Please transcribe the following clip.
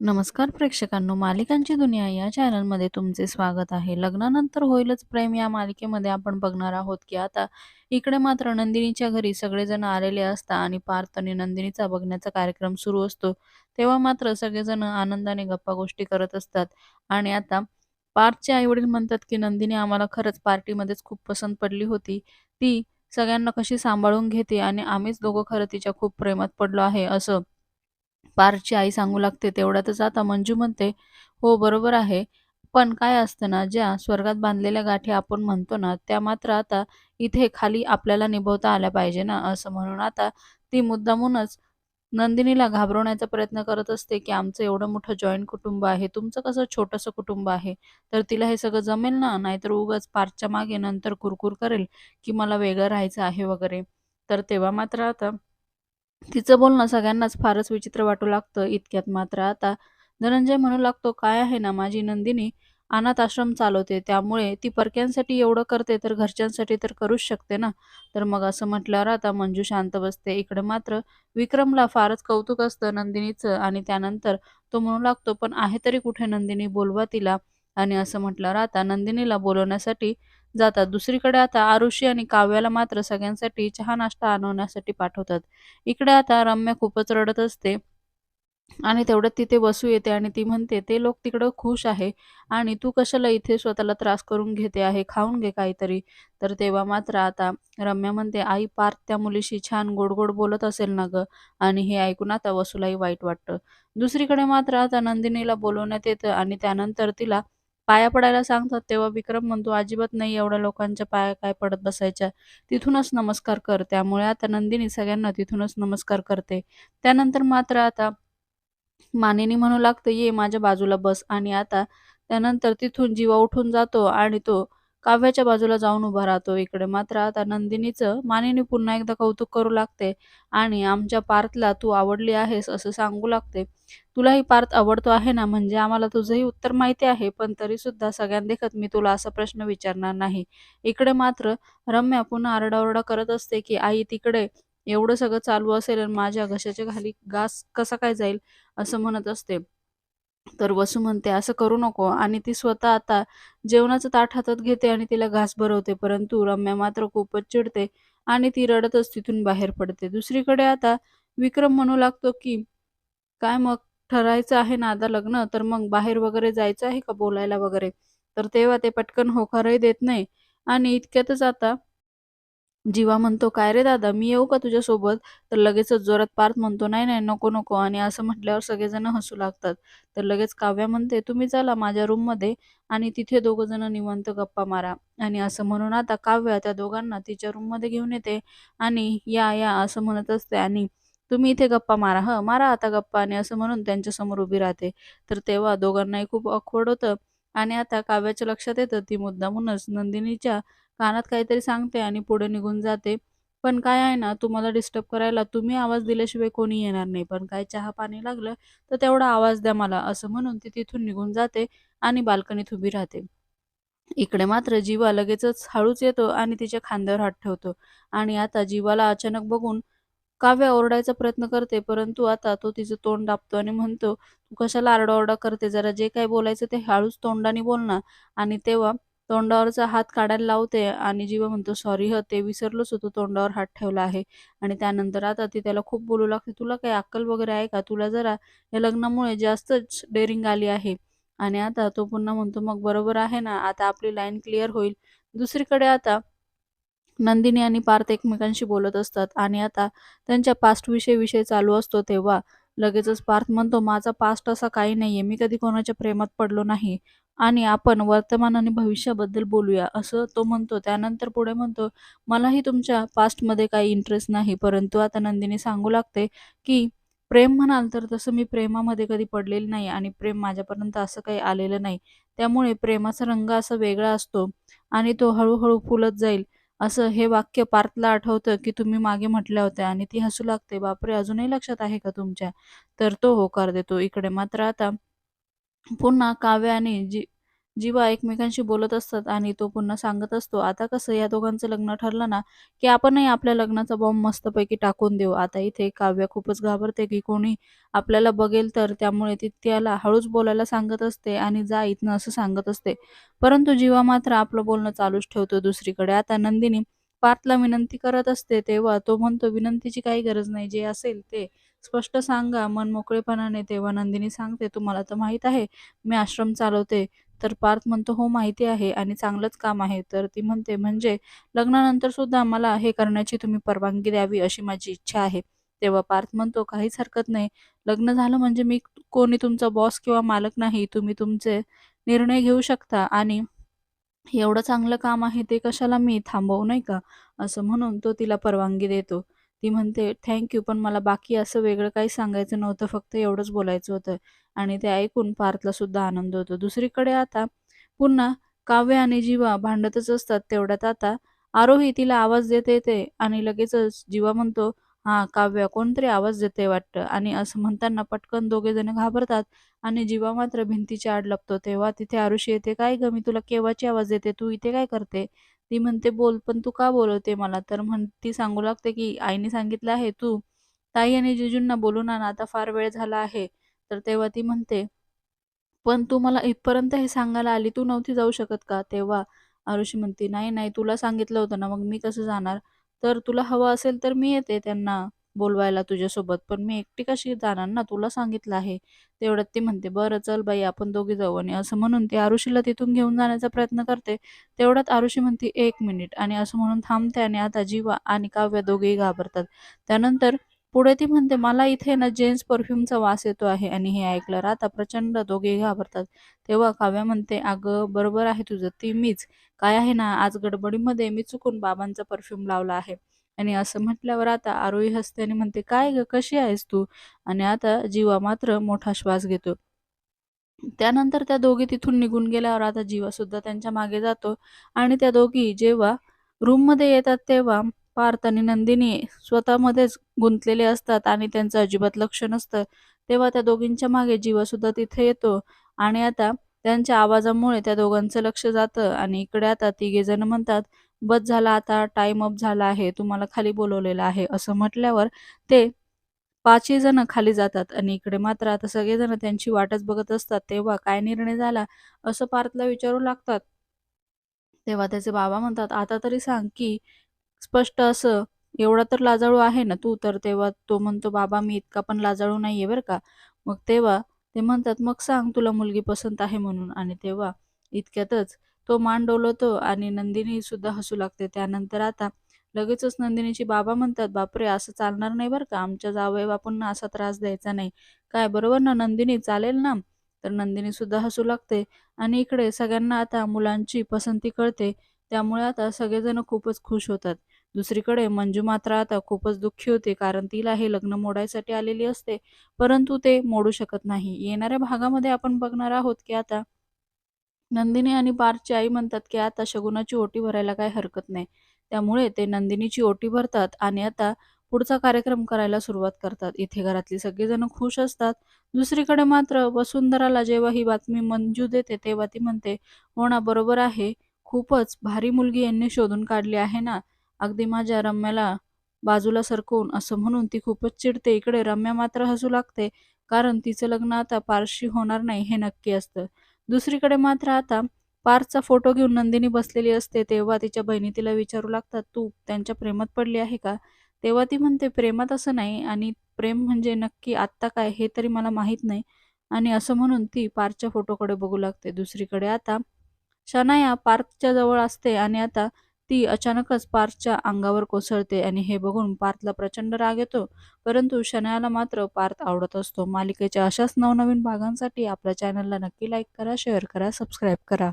नमस्कार प्रेक्षकांनो, मालिकांची दुनिया या चॅनलमध्ये तुमचे स्वागत आहे. लग्नानंतर होईलच प्रेम या मालिकेमध्ये आपण बघणार आहोत, की आता इकडे मात्र नंदिनीच्या घरी सगळेजण आलेले असता आणि पार्थ आणि नंदिनीचा बघण्याचा कार्यक्रम सुरू असतो. तेव्हा मात्र सगळेजण आनंदाने गप्पा-गोष्टी करत असतात आणि आता पार्थचे आई-वडील म्हणतात, की नंदिनी आम्हाला खरंच पार्टीमध्येच खूप पसंत पडली होती. ती सगळ्यांना कशी सांभाळून घेते आणि आम्हीच दोघं खरं तिच्या खूप प्रेमात पडलो आहे, असं पारची आई सांगू लागते. तेवढ्यातच आता मंजू म्हणते, "हो, बरोबर आहे. पण काय असतं ना, ज्या स्वर्गात बांधलेल्या गाठी आपण म्हणतो ना, त्या मात्र आता इथे खाली आपल्याला निभवता आल्या पाहिजे ना." असं म्हणून आता ती मुद्दामूनच नंदिनीला घाबरवण्याचा प्रयत्न करत असते, की "आमचं एवढं मोठं जॉईंट कुटुंब आहे. तुमचं कसं छोटंसं कुटुंब आहे. तर तिला हे सगळं जमेल ना? नाहीतर उगाच पार्कच्या मागे नंतर कुरकुर करेल, की मला वेगळं राहायचं आहे वगैरे." तर तेव्हा मात्र आता तिचं बोलणं सगळ्यांनाच फारच विचित्र वाटू लागतं. इतक्यात मात्र आता धनंजय म्हणू लागतो, "काय आहे ना, माझी नंदिनी अनाथ आश्रम चालवते. त्यामुळे ती परक्यांसाठी एवढं करते, तर घरच्यांसाठी तर करूच शकते ना." तर मग असं म्हटल्यावर आता मंजू शांत बसते. इकडे मात्र विक्रमला फारच कौतुक असतं नंदिनीचं आणि त्यानंतर तो म्हणू लागतो, "पण आहे तरी कुठे नंदिनी? बोलवा तिला." आणि असं म्हटल्यावर आता नंदिनीला बोलवण्यासाठी जातात. दुसरीकडे आता आरुषी आणि काव्याला मात्र सगळ्यांसाठी चहा-नाश्ता आणवण्यासाठी पाठवतात. इकडे आता रम्या खूपच रडत असते आणि तेवढ्यात तिथे बसू येते आणि ती म्हणते, "ते लोक तिकडं खुश आहे आणि तू कशाला इथे स्वतःला त्रास करून घेते आहे? खाऊन घे काहीतरी." तर तेव्हा मात्र आता रम्या म्हणते, "आई पार्थ त्या मुलीशी छान गोड-गोड बोलत असेल ना गं?" आणि हे ऐकून आता वसूलाही वाईट वाटतं. दुसरीकडे मात्र आता नंदिनीला बोलवण्यात येतं आणि त्यानंतर तिला पाया पडायला सांगतात. तेव्हा विक्रम म्हणतो, "अजिबात नाही एवढ्या लोकांच्या पाया काय पडत बसायच्या. तिथूनच नमस्कार कर." त्यामुळे आता नंदिनी सगळ्यांना तिथूनच नमस्कार करते. त्यानंतर मात्र आता मानिनी म्हणू लागतं "ये माझ्या बाजूला बस." आणि आता त्यानंतर तिथून जीवा उठून जातो आणि तो काव्याच्या बाजूला जाऊन उभा राहतो. इकडे मात्र आता नंदिनीचं मानिनी पुन्हा एकदा कौतुक करू लागते आणि "आमच्या पार्थला तू आवडली आहेस," असं सांगू लागते. "तुलाही पार्थ आवडतो आहे ना? म्हणजे आम्हाला तुझंही उत्तर माहिती आहे, पण तरीसुद्धा सगळ्यांदेखत मी तुला असा प्रश्न विचारणार नाही." इकडे मात्र रम्या पुन्हा आरडाओरडा करत असते, की "आई तिकडे एवढं सगळं चालू असेल आणि माझ्या घशाच्या खाली घास कसा काय जाईल?" असं म्हणत असते. तर वसू म्हणते, "असं करू नको." आणि ती स्वतः आता जेवणाचं ताट हातात घेते आणि तिला घास भरवते. परंतु रम्या मात्र खूपच चिडते आणि ती रडतच तिथून बाहेर पडते. दुसरीकडे आता विक्रम म्हणू लागतो, की "काय मग ठरायचं आहे ना आता लग्न, तर मग बाहेर वगैरे जायचं आहे का बोलायला वगैरे?" तर तेव्हा ते पटकन होकारही देत नाही आणि इतक्यातच आता जीवा म्हणतो, "काय रे दादा, मी येऊ का तुझ्यासोबत?" तर लगेचच जोरात पार्थ म्हणतो, "नाही, नाही, नको, नको." आणि असं म्हटल्यावर सगळेजण हसू लागतात. तर लगेच काव्या म्हणते, "तुम्ही चला माझ्या रूममध्ये आणि तिथे दोघं जण गप्पा मारा." आणि असं म्हणून आता काव्या त्या दोघांना तिच्या रूममध्ये घेऊन येते आणि "या, या" असं म्हणत असते आणि "तुम्ही इथे गप्पा मारा. हं, मारा आता गप्पा." आणि असं म्हणून त्यांच्यासमोर उभी राहते. तर तेव्हा दोघांनाही खूप अखवड होतं आणि आता काव्याच्या लक्षात येतं, ती मुद्दामूनच नंदिनीच्या कानात काहीतरी सांगते आणि पुढे निघून जाते. पण काय आहे ना, तुम्हाला डिस्टर्ब करायला तुम्ही आवाज दिल्याशिवाय कोणी येणार नाही. पण काय चहा-पाणी लागलं तर तेवढा आवाज द्या मला, असं म्हणून ती तिथून निघून जाते आणि बाल्कनीत उभी राहते. इकडे मात्र जीवा लगेचच हळूच येतो आणि तिच्या खांद्यावर हात ठेवतो आणि आता जीवाला अचानक बघून काव्या ओरडायचा प्रयत्न करते, परंतु आता तो तिचं तोंड दाबतो आणि म्हणतो, "तू कशाला आरडाओरडा करते? जरा जे काही बोलायचं ते हळूच तोंडाने बोल ना." आणि तेव्हा तोंडावरचा हात काढायला लावते आणि जीवा म्हणतो, "सॉरी ह ते विसरलोच होतो तोंडावर हात ठेवला आहे." आणि त्यानंतर आता ती त्याला खूप बोलू लागते, "तुला काही अक्कल वगैरे आहे का? तुला जरा या लग्नामुळे जास्तच डेअरिंग आली आहे." आणि आता तो पुन्हा म्हणतो, "मग बरोबर आहे ना, आता आपली लाईन क्लिअर होईल." दुसरीकडे आता नंदिनी आणि पार्थ एकमेकांशी बोलत असतात आणि आता त्यांच्या पास्टविषयी विषय चालू असतो तेव्हा लगेचच पार्थ म्हणतो, "माझा पास्ट असा काही नाहीये. मी कधी कोणाच्या प्रेमात पडलो नाही आणि आपण वर्तमान आणि भविष्याबद्दल बोलूया," असं तो म्हणतो. त्यानंतर पुढे म्हणतो, "मलाही तुमच्या पास्टमध्ये काही इंटरेस्ट नाही." परंतु आता नंदिनी सांगू लागते, की "प्रेम म्हणाल तर तसं मी प्रेमामध्ये कधी पडलेली नाही आणि प्रेम माझ्यापर्यंत असं काही आलेलं नाही. त्यामुळे प्रेमाचा रंग असा वेगळा असतो आणि तो हळूहळू फुलत जाईल." असं हे वाक्य पार्थला आठवतं, की तुम्ही मागे म्हटल्या होत्या आणि ती हसू लागते. "बापरे! अजूनही लक्षात आहे का तुमच्या?" तर तो होकार देतो. इकडे मात्र आता पुन्हा काव्य आणि जी जीवा एकमेकांशी बोलत असतात आणि तो पुन्हा सांगत असतो. आता कसं या दोघांचं लग्न ठरलं ना की आपणही आपल्या लग्नाचा बॉम्ब मस्तपैकी टाकून देऊ. आता इथे काव्य खूपच घाबरते की कोणी आपल्याला बघेल तर त्यामुळे ती त्याला हळूच बोलायला सांगत असते आणि जा इथनं असं सांगत असते. परंतु जीवा मात्र आपलं बोलणं चालूच ठेवतो दुसरीकडे. आता नंदिनी पार्थला विनंती करत असते तेव्हा तो म्हणतो विनंतीची काही गरज नाही जे असेल ते स्पष्ट सांगा मन मोकळेपणाने तेव्हा नंदिनी सांगते तुम्हाला तर माहीत आहे मी आश्रम चालवते तर पार्थ म्हणतो हो माहिती आहे आणि चांगलंच काम आहे. तर ती म्हणते म्हणजे लग्नानंतर सुद्धा मला हे करण्याची तुम्ही परवानगी द्यावी अशी माझी इच्छा आहे. तेव्हा पार्थ म्हणतो काहीच हरकत नाही. लग्न झालं म्हणजे मी कोणी तुमचा बॉस किंवा मालक नाही. तुम्ही तुमचे निर्णय घेऊ शकता आणि एवढं चांगलं काम आहे ते कशाला मी थांबवू नाही का? असं म्हणून तो तिला परवानगी देतो. ती म्हणते थँक्यू पण मला बाकी असं वेगळं काही सांगायचं नव्हतं फक्त एवढंच बोलायचं होतं. आणि ते ऐकून पार्थला सुद्धा आनंद होतो. दुसरीकडे आता पुन्हा काव्य आणि जीवा भांडतच असतात तेवढ्यात आता आरोही तिला आवाज देते येते आणि लगेचच जीवा म्हणतो हा काव्य कोणतरी आवाज देते वाटतं. आणि असं म्हणताना पटकन दोघे जण घाबरतात आणि जीवा मात्र भिंतीच्या आड लपतो. तेव्हा तिथे आरुषी येते काय ग मी तुला केव्हाची आवाज देते? तू इथे काय करते? ती म्हणते बोल पण तू का बोलवते मला? तर म्हण ती सांगू लागते की आईने सांगितलं आहे तू. ताई आणि जिजूंना बोलून आण आता फार वेळ झाला आहे. तर तेव्हा ती म्हणते पण तू मला इथपर्यंत हे सांगायला आली तू नव्हती जाऊ शकत का? तेव्हा आरुषी म्हणते नाही नाही तुला सांगितलं होतं ना मग मी कसं जाणार? तर तुला हवं असेल तर मी येते त्यांना. बोलवायला तुझ्यासोबत. पण मी एकटी कशी जाणार ना? तुला सांगितलं आहे. तेवढ्यात ती म्हणते बरं चल बाई आपण दोघी जाऊ. आणि असं म्हणून ती आरुषीला तिथून घेऊन जाण्याचा प्रयत्न करते. तेवढ्यात आरुषी म्हणते एक मिनिट. आणि असं म्हणून थांबते आणि आता जीवा आणि काव्य दोघेही घाबरतात. त्यानंतर पुढे ती म्हणते मला इथे ना जेन्स परफ्यूमचा वास येतो आहे. आणि हे ऐकलं आता प्रचंड दोघे घाबरतात. तेव्हा काव्या म्हणते अगं बरोबर आहे तुझं. ती मीच. काय आहे ना आज गडबडीमध्ये मी चुकून बाबांचा परफ्यूम लावला आहे. आणि असं म्हटल्यावर आता आरोही हसते आणि म्हणते काय ग कशी आहेस तू? आणि आता जीवा मात्र मोठा श्वास घेतो. त्यानंतर त्या दोघी तिथून निघून गेल्यावर आता जीवा सुद्धा त्यांच्या मागे जातो आणि त्या दोघी जेव्हा रूममध्ये येतात तेव्हा पार्थ आणि नंदिनी स्वतःमध्येच गुंतलेले असतात आणि त्यांचं अजिबात लक्ष नसतं. तेव्हा त्या दोघींच्या मागे जीवा सुद्धा तिथे येतो आणि आता त्यांच्या आवाजामुळे त्या दोघांचं लक्ष जातं आणि इकडे आता तिघे जण म्हणतात बस झाला आता टाइम अप झाला आहे तुम्हाला खाली बोलवलेलं आहे. असं म्हटल्यावर ते पाचही जण खाली जातात आणि इकडे मात्र आता सगळेजण त्यांची वाटच बघत असतात. तेव्हा काय निर्णय झाला? असं पार्थला विचारू लागतात. तेव्हा त्याचे बाबा म्हणतात आता तरी सांग की स्पष्ट असं एवढा तर लाजाळू आहे ना तू? तर तेव्हा तो म्हणतो बाबा मी इतका पण लाजाळू नाहीये बरं का. मग तेव्हा ते म्हणतात मग सांग तुला मुलगी पसंत आहे म्हणून. आणि तेव्हा इतक्यातच तो मान डोलवतो आणि नंदिनी सुद्धा हसू लागते. त्यानंतर आता लगेचच नंदिनीची बाबा म्हणतात बापरे असं चालणार नाही बरं का. आमच्या जावई बापूंना असा त्रास द्यायचा नाही. काय बरोबर ना नंदिनी? चालेल ना. तर नंदिनी सुद्धा हसू लागते आणि इकडे सगळ्यांना आता मुलांची पसंती कळते. त्यामुळे आता सगळेजण खूपच खुश होतात. दुसरीकडे मंजू मात्र आता खूपच दुःखी होते कारण तिला हे लग्न मोडायसाठी आलेली असते. परंतु ते मोडू शकत नाही. येणाऱ्या भागामध्ये आपण बघणार आहोत की आता नंदिनी आणि पार्थची आई म्हणतात की आता शगुनाची ओटी भरायला काही हरकत नाही. त्यामुळे ते नंदिनीची ओटी भरतात आणि आता पुढचा कार्यक्रम करायला सुरुवात करतात. इथे घरातली सगळेजण खुश असतात. दुसरीकडे मात्र वसुंधराला जेव्हा ही बातमी मंजू देते तेव्हा ती म्हणते हो ना बरोबर आहे. खूपच भारी मुलगी यांनी शोधून काढली आहे ना. अगदी माझ्या रम्याला बाजूला सरकवून असं म्हणून ती खूपच चिडते. इकडे रम्या मात्र हसू लागते कारण तिचं लग्न आता पारशी होणार नाही हे नक्की असतं. दुसरीकडे मात्र आता पार्थचा फोटो घेऊन नंदिनी बसलेली असते तेव्हा तिच्या बहिणी तिला विचारू लागतात तू त्यांच्या प्रेमात पडली आहे का? तेव्हा ती म्हणते प्रेमात असं नाही आणि प्रेम म्हणजे नक्की आत्ता काय हे तरी मला माहीत नाही. आणि असं म्हणून ती पार्थच्या फोटोकडे बघू लागते. दुसरीकडे आता शनाया पार्थच्या जवळ असते आणि आता ती अचानकच पार्थच्या अंगावर कोसळते आणि हे बघून पार्थला प्रचंड राग येतो. परंतु शनायाला मात्र पार्थ आवडत असतो. मालिकेच्या अशाच नवनवीन भागांसाठी आपल्या चॅनलला नक्की लाईक करा शेअर करा सबस्क्राईब करा.